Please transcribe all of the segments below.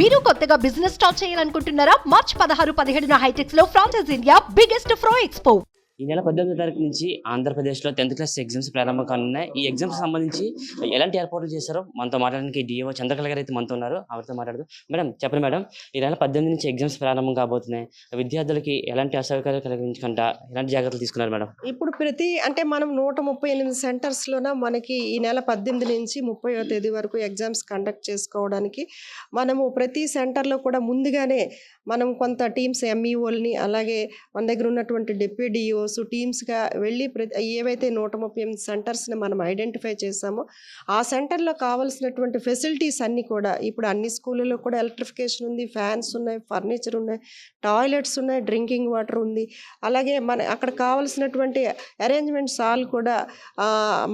మీరు కొత్తగా business start చేయాలనుకుంటున్నారా? మార్చ్ పదహారు పదిహేడున హైటెక్స్లో franchise India biggest pro expo ఈ నెల పద్దెనిమిదో తారీఖు నుంచి ఆంధ్రప్రదేశ్లో టెన్త్ క్లాస్ ఎగ్జామ్స్ ప్రారంభం కానున్నాయి. ఈ ఎగ్జామ్స్ సంబంధించి ఎలాంటి ఏర్పాట్లు చేశారో మనతో మాట్లాడడానికి డిఓ చంద్రకళ గారు అయితే మనతో ఉన్నారు. ఆవిడతో మాట్లాడదు. మేడం చెప్పండి మేడం. ఈ నెల పద్దెనిమిది నుంచి ఎగ్జామ్స్ ప్రారంభం కాబోతున్నాయి. విద్యార్థులకి ఎలాంటి అసౌకర్యాలు కలిగించకుండా ఎలాంటి జాగ్రత్తలు తీసుకున్నారు మేడం? ఇప్పుడు ప్రతి అంటే మనం నూట ముప్పై ఎనిమిది సెంటర్స్లోన మనకి ఈ నెల పద్దెనిమిది నుంచి ముప్పైవ తేదీ వరకు ఎగ్జామ్స్ కండక్ట్ చేసుకోవడానికి మనము ప్రతి సెంటర్లో కూడా ముందుగానే మనం కొంత టీమ్స్ ఎంఈఓల్ని అలాగే మన దగ్గర ఉన్నటువంటి డిప్యూడిఓస్ టీమ్స్గా వెళ్ళి ప్రతి ఏవైతే నూట ముప్పై ఎనిమిది సెంటర్స్ని మనం ఐడెంటిఫై చేసామో ఆ సెంటర్లో కావాల్సినటువంటి ఫెసిలిటీస్ అన్నీ కూడా ఇప్పుడు అన్ని స్కూళ్ళలో కూడా ఎలక్ట్రిఫికేషన్ ఉంది ఫ్యాన్స్ ఉన్నాయి ఫర్నిచర్ ఉన్నాయి టాయిలెట్స్ ఉన్నాయి డ్రింకింగ్ వాటర్ ఉంది. అలాగే మన అక్కడ కావాల్సినటువంటి అరేంజ్మెంట్స్ ఆల్ కూడా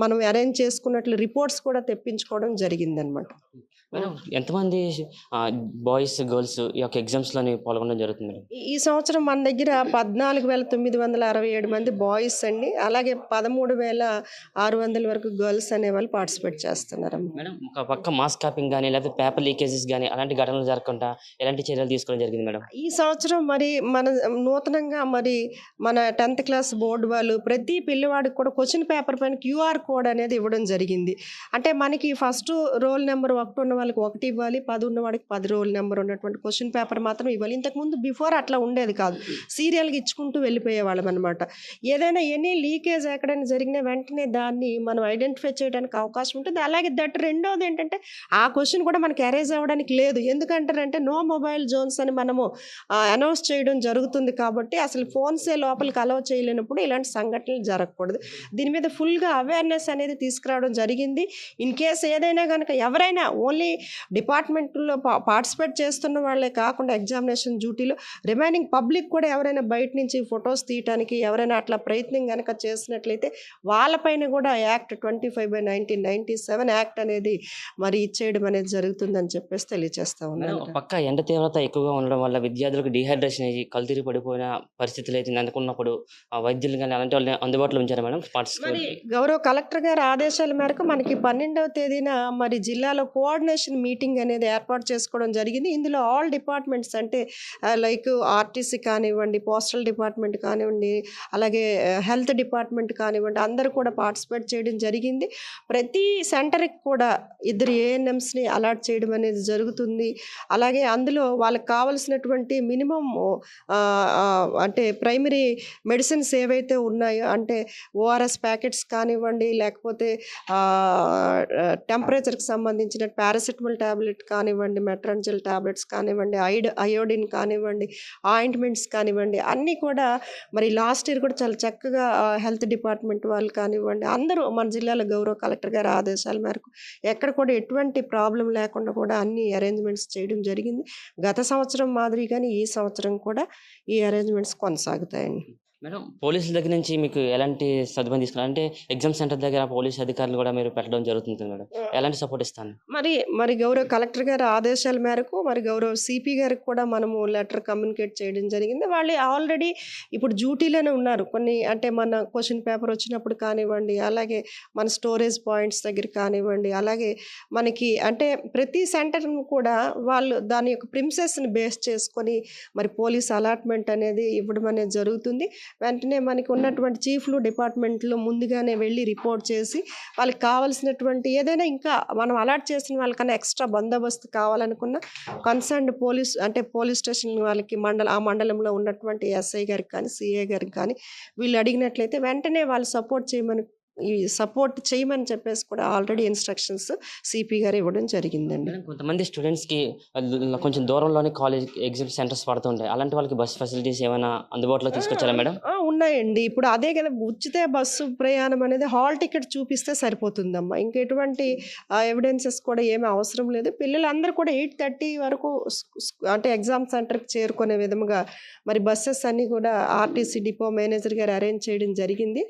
మనం అరేంజ్ చేసుకున్నట్లు రిపోర్ట్స్ కూడా తెప్పించుకోవడం జరిగిందనమాట. మేడం ఎంతమంది బాయ్స్ గర్ల్స్ ఈ యొక్క ఎగ్జామ్స్లోని పాల్గొనడం జరుగుతుంది ఈ సంవత్సరం మన దగ్గర పద్నాలుగు వేల తొమ్మిది వందల అరవై ఏడు మంది బాయ్స్ అండి. అలాగే పదమూడు వేల ఆరు వందల వరకు గర్ల్స్ అనే వాళ్ళు పార్టిసిపేట్ చేస్తున్నారమ్మ. మేడం ఒక పక్క మాస్ కాపింగ్ కానీ లేకపోతే పేపర్ లీకేజెస్ కానీ అలాంటి ఘటనలు జరగకుండా ఎలాంటి చర్యలు తీసుకోవడం జరిగింది మేడం? ఈ సంవత్సరం మరి మన నూతనంగా మరి మన టెన్త్ క్లాస్ బోర్డు వాళ్ళు ప్రతి పిల్లవాడికి కూడా క్వశ్చన్ పేపర్ పైన క్యూఆర్ కోడ్ అనేది ఇవ్వడం జరిగింది. అంటే మనకి ఫస్ట్ రోల్ నెంబర్ ఒకటి ఉన్న వాళ్ళకి ఒకటి ఇవ్వాలి పది ఉన్న వాడికి పది రోల్ నెంబర్ ఉన్నటువంటి క్వశ్చన్ పేపర్ మాత్రం ఇవ్వాలి. ఇంతకుముందు బిఫోర్ అట్లా ఉండేది కాదు. సీరియల్గా ఇచ్చుకుంటూ వెళ్ళిపోయేవాళ్ళం అనమాట ఏదైనా ఎనీ లీకేజ్ ఎక్కడైనా జరిగిన వెంటనే దాన్ని మనం ఐడెంటిఫై చేయడానికి అవకాశం ఉంటుంది. అలాగే దట్ రెండోది ఏంటంటే ఆ క్వశ్చన్ కూడా మనకి అరేజ్ అవ్వడానికి లేదు. ఎందుకంటారంటే నో మొబైల్ జోన్స్ అని మనము అనౌన్స్ చేయడం జరుగుతుంది కాబట్టి అసలు ఫోన్సే లోపలికి అలౌ చేయలేనప్పుడు ఇలాంటి సంఘటనలు జరగకూడదు. దీని మీద ఫుల్గా అవేర్నెస్ అనేది తీసుకురావడం జరిగింది. ఇన్ కేస్ ఏదైనా కనుక ఎవరైనా ఓన్లీ డిపార్ట్మెంట్లో పార్టిసిపేట్ చేస్తున్న వాళ్ళే కాకుండా ఎగ్జామినేషన్ డ్యూటీలో రిమైనింగ్ పబ్లిక్ కూడా ఎవరైనా బయట నుంచి ఫొటోస్ తీయటానికి ఎవరైనా అట్లా ప్రయత్నం కనుక చేసినట్లయితే వాళ్ళపైన కూడా act twenty five by nineteen ninety seven act అనేది మరి ఇచ్చేయడం అనేది జరుగుతుందని చెప్పేసి తెలియజేస్తా ఉన్నాను పక్క ఎండ తీవ్రత ఎక్కువగా ఉండడం వల్ల విద్యార్థులకు డిహైడ్రేషన్ అయ్యి కళ్ళు తిరిగి పడిపోయిన పరిస్థితులు అయితే నెలకొన్నప్పుడు ఆ వైద్యులు కానీ అలాంటి వాళ్ళని అందుబాటులో ఉంచారా మేడం? మరి గౌరవ కలెక్టర్ గారి ఆదేశాల మేరకు మనకి పన్నెండవ తేదీన మరి జిల్లాలో కోఆర్డినేషన్ మీటింగ్ అనేది ఏర్పాటు చేసుకోవడం జరిగింది. ఇందులో ఆల్ డిపార్ట్మెంట్స్ అంటే లైక్ ఆర్టీసీ కానివ్వండి పోస్టల్ డిపార్ట్మెంట్ కానివ్వండి అలాగే హెల్త్ డిపార్ట్మెంట్ కానివ్వండి అందరూ కూడా పార్టిసిపేట్ చేయడం జరిగింది. ప్రతి సెంటర్కి కూడా ఇద్దరు ఏఎన్ఎంస్ని అలాట్ చేయడం అనేది జరుగుతుంది. అలాగే అందులో వాళ్ళకి కావలసినటువంటి మినిమం అంటే ప్రైమరీ మెడిసిన్స్ ఏవైతే ఉన్నాయో అంటే ఓఆర్ఎస్ ప్యాకెట్స్ కానివ్వండి లేకపోతే టెంపరేచర్కి సంబంధించిన పారాసిటమల్ ట్యాబ్లెట్ కానివ్వండి మెట్రాన్జల్ ట్యాబ్లెట్స్ కానివ్వండి ఐడ్ అయోడిన్ కానివ్వండి ఆయింట్మెంట్స్ కానివ్వండి అన్నీ కూడా మరి లాస్ట్ మీరు కూడా చాలా చక్కగా హెల్త్ డిపార్ట్మెంట్ వాళ్ళు కానివ్వండి అందరూ మన జిల్లాలో గౌరవ కలెక్టర్ గారి ఆదేశాల మేరకు ఎక్కడ కూడా ఎటువంటి ప్రాబ్లం లేకుండా కూడా అన్ని అరేంజ్మెంట్స్ చేయడం జరిగింది. గత సంవత్సరం మాదిరిగానే ఈ సంవత్సరం కూడా ఈ అరేంజ్మెంట్స్ కొనసాగుతాయండి. మేడం. పోలీసుల దగ్గర నుంచి మీకు ఎలాంటి సదుపాయం తీసుకున్నారు? అంటే ఎగ్జామ్ సెంటర్ దగ్గర పోలీస్ అధికారులు కూడా మీరు పెట్టడం జరుగుతుంది మేడం. ఎలాంటి సపోర్ట్ ఇస్తాను మరి మరి గౌరవ కలెక్టర్ గారి ఆదేశాల మేరకు మరి గౌరవ సిపి గారికి కూడా మనము లెటర్ కమ్యూనికేట్ చేయడం జరిగింది. వాళ్ళు ఆల్రెడీ ఇప్పుడు డ్యూటీలోనే ఉన్నారు. కొన్ని అంటే మన క్వశ్చన్ పేపర్ వచ్చినప్పుడు కానివ్వండి అలాగే మన స్టోరేజ్ పాయింట్స్ దగ్గర కానివ్వండి అలాగే మనకి అంటే ప్రతి సెంటర్ కూడా వాళ్ళు దాని యొక్క ప్రిన్సెస్ని బేస్ చేసుకొని మరి పోలీస్ అలాట్మెంట్ అనేది ఇవ్వడం అనేది జరుగుతుంది. వెంటనే మనకి ఉన్నటువంటి చీఫ్లు డిపార్ట్మెంట్లో ముందుగానే వెళ్ళి రిపోర్ట్ చేసి వాళ్ళకి కావాల్సినటువంటి ఏదైనా ఇంకా మనం అలాట్ చేసిన వాళ్ళకన్నా ఎక్స్ట్రా బందోబస్తు కావాలనుకున్న కన్సర్న్డ్ పోలీస్ అంటే పోలీస్ స్టేషన్ వాళ్ళకి మండల ఆ మండలంలో ఉన్నటువంటి ఎస్ఐ గారికి కానీ సిఏ గారికి కానీ వీళ్ళు అడిగినట్లయితే వెంటనే వాళ్ళు సపోర్ట్ చేయమని ఈ సపోర్ట్ చేయమని చెప్పేసి కూడా ఆల్రెడీ ఇన్స్ట్రక్షన్స్ సిపి గారు ఇవ్వడం జరిగిందండి. కొంతమంది స్టూడెంట్స్కి కొంచెం దూరంలోనే కాలేజ్ ఎగ్జామ్ సెంటర్స్ పడుతుంటాయి అలాంటి వాళ్ళకి బస్ ఫెసిలిటీస్ ఏమైనా అందుబాటులో తీసుకొచ్చారా మేడం? ఉన్నాయండి. ఇప్పుడు అదే కదా ఉచిత బస్సు ప్రయాణం అనేది హాల్ టికెట్ చూపిస్తే సరిపోతుందమ్మా. ఇంకెటువంటి ఎవిడెన్సెస్ కూడా ఏమీ అవసరం లేదు. పిల్లలందరూ కూడా ఎయిట్ థర్టీ వరకు అంటే ఎగ్జామ్ సెంటర్కి చేరుకునే విధముగా మరి బస్సెస్ అన్నీ కూడా ఆర్టీసీ డిపో మేనేజర్ గారు అరేంజ్ చేయడం జరిగింది.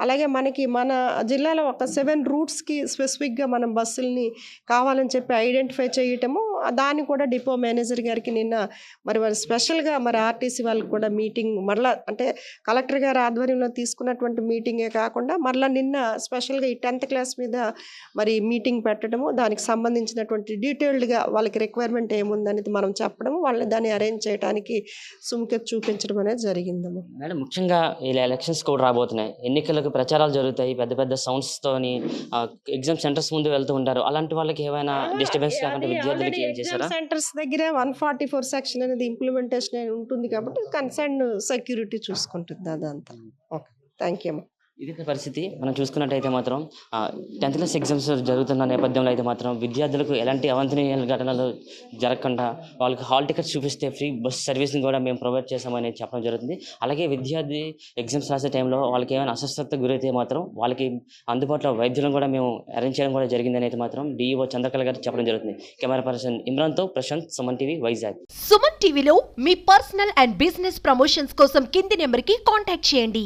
అలాగే మనకి మన జిల్లాలో ఒక సెవెన్ రూట్స్కి స్పెసిఫిక్గా మనం బస్సుల్ని కావాలని చెప్పి ఐడెంటిఫై చేయటము దాన్ని కూడా డిపో మేనేజర్ గారికి నిన్న మరి వారు స్పెషల్గా మరి ఆర్టీసీ వాళ్ళకి కూడా మీటింగ్ మరలా అంటే కలెక్టర్ గారి ఆధ్వర్యంలో తీసుకున్నటువంటి మీటింగే కాకుండా మరలా నిన్న స్పెషల్గా ఈ టెన్త్ క్లాస్ మీద మరి మీటింగ్ పెట్టడము దానికి సంబంధించినటువంటి డీటెయిల్డ్గా వాళ్ళకి రిక్వైర్మెంట్ ఏముందనేది మనం చెప్పడము వాళ్ళని దాన్ని అరేంజ్ చేయడానికి సుముఖత చూపించడం అనేది జరిగిందమ్మా. మేడం ముఖ్యంగా ఇలా ఎలక్షన్స్ కూడా రాబోతున్నాయి. ఎన్నికలకు ప్రచారాలు జరుగుతాయి. పెద్ద పెద్ద సౌండ్స్ తోని ఎగ్జామ్ సెంటర్స్ ముందు వెళ్తూ ఉంటారు. అలాంటి వాళ్ళకి ఏమైనా డిస్టర్బెన్స్ కాకుండా విద్యార్థులకి సెంటర్స్ దగ్గర వన్ ఫార్టీ ఫోర్ సెక్షన్ అనేది ఇంప్లిమెంటేషన్ ఉంటుంది కాబట్టి కన్సర్న్ సెక్యూరిటీ చూసుకుంటుంది అదంతా. ఓకే థ్యాంక్ యూ అమ్మా. ఇది పరిస్థితి మనం చూసుకున్నట్టయితే మాత్రం టెన్త్ క్లాస్ ఎగ్జామ్స్ జరుగుతున్న నేపథ్యంలో అయితే మాత్రం విద్యార్థులకు ఎలాంటి అవంతనీయ ఘటనలు జరగకుండా వాళ్ళకి హాల్ టికెట్స్ చూపిస్తే ఫ్రీ బస్ సర్వీస్ని కూడా మేము ప్రొవైడ్ చేస్తామని చెప్పడం జరుగుతుంది. అలాగే విద్యార్థి ఎగ్జామ్స్ రాసే టైంలో వాళ్ళకి ఏమైనా అస్వస్థత గురైతే మాత్రం వాళ్ళకి అందుబాటులో వైద్యులను కూడా మేము అరేంజ్ చేయడం కూడా జరిగిందని అయితే మాత్రం డిఈఓ చంద్రకళ గారు చెప్పడం జరుగుతుంది. కెమెరా పర్సన్ ఇమ్రాన్తో ప్రశాంత్ సుమన్ టీవీ వైజాగ్. సుమన్ టీవీలో మీ పర్సనల్ అండ్ బిజినెస్ ప్రమోషన్స్ కోసం కింది నెంబర్కి కాంటాక్ట్ చేయండి.